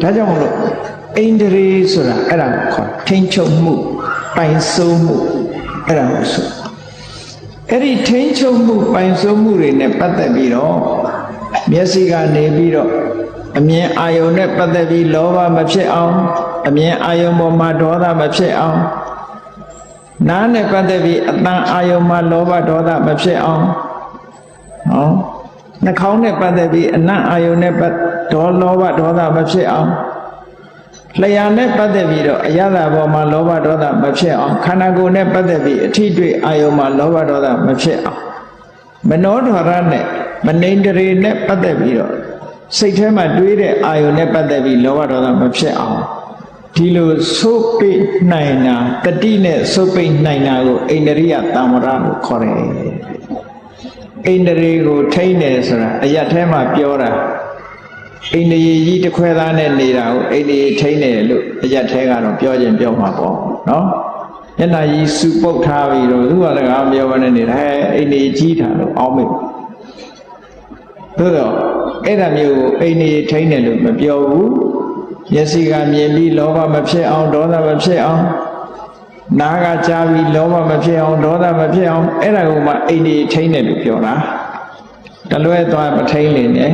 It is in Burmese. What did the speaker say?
ဒါကြောင့်မလို့အိန္ဒြေဆိုတာအဲ့ဒါကိုခေါ်ထိန်ချုပ်မှုပိုင်စိုးမှုအဲ့ဒါကိုဆိုအဲ့ဒီထိန်ချုပ်မှုပိုင်စိုးမှုတွေနဲ့ပတ်သက်ပြီးတော့မျက်စိကနေပြီးတော့အမြင်အာယုံနဲ့ပတ်သက်ပြီးလောဘမဖြစ်အောင်အမြင်အာယုံပေါ်မှာဒေါသမဖြစ်အောင်နားနဲ့ပတ်သက်ပြီးအတန်အာယုံမှာလောဘဒေါသမဖြစ်အောင်ဟော နှာခေါင်းနဲ့ပတ်သက်ပြီးအနံ့အာယုံနဲ့ပတ်ဒေါလောဘဒေါသမဖြစ်အောင်လျှာနဲ့ပတ်သက်ပြီးတော့အရသာပေါ်မှာလောဘဒေါသမဖြစ်အောင်ခန္ဓာကိုယ်နဲ့ပတ်သက်ပြီးအထိတွေ့အာယုံမှာလောဘဒေါသမဖြစ်အောင်မနောဓာရနဲ့မနိန္ဒရေနဲ့ပတ်သက်ပြီးတော့စိတ်ထဲမှာတွေးတဲ့အာယုံနဲ့ပတ်သက်ပြီးလောဘဒေါသမဖြစ်အောင်ဒီလိုသုတ်ပိနိုင်တာတတိနဲ့သုတ်ပိနိုင်တာကိုအိန္ဒြိယတမ္မရလို့ခေါ်တယ် အိန္ဒြေကိုထိန်းတယ်ဆိုတာအရတ်ထဲမှာပြောတာအိန္ဒြေကြီးတစ်ခွဲသားနဲ့နေတာကိုအိန္ဒြေထိန်းတယ်လို့အရတ်ထဲကတော့ပြောခြင်းပြောမှာပေါ့နော်ညနာကြီးစုပုတ်ထားပြီးတော့သူကလည်းငါပြောမနေနေတာဟဲ့အိန္ဒြေကြီးတာလို့အောင်းမိသို့တော့အဲ့ဒါမျိုးကိုအိန္ဒြေထိန်းတယ်လို့မပြောဘူးမျက်စိကမြင်ပြီးလောဘမဖြစ်အောင်ဒေါသမဖြစ်အောင် နားကကြားပြီးလောဘမဖြစ်အောင်ဒေါသမဖြစ်အောင်အဲ့ဒါကိုမှအိန္ဒြေထိန်းတယ်လို့ပြောတာတလွဲသွားမထိန်းနေနဲ့